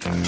Mm-hmm.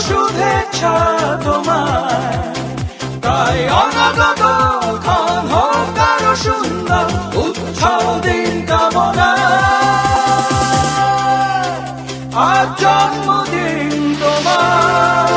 শুভেচ্ছা তোমার। তাই অনাগত ক্ষণ হোক আরও সুন্দর উৎসব দিন কামনা। আজ জন্মদিন তোমার।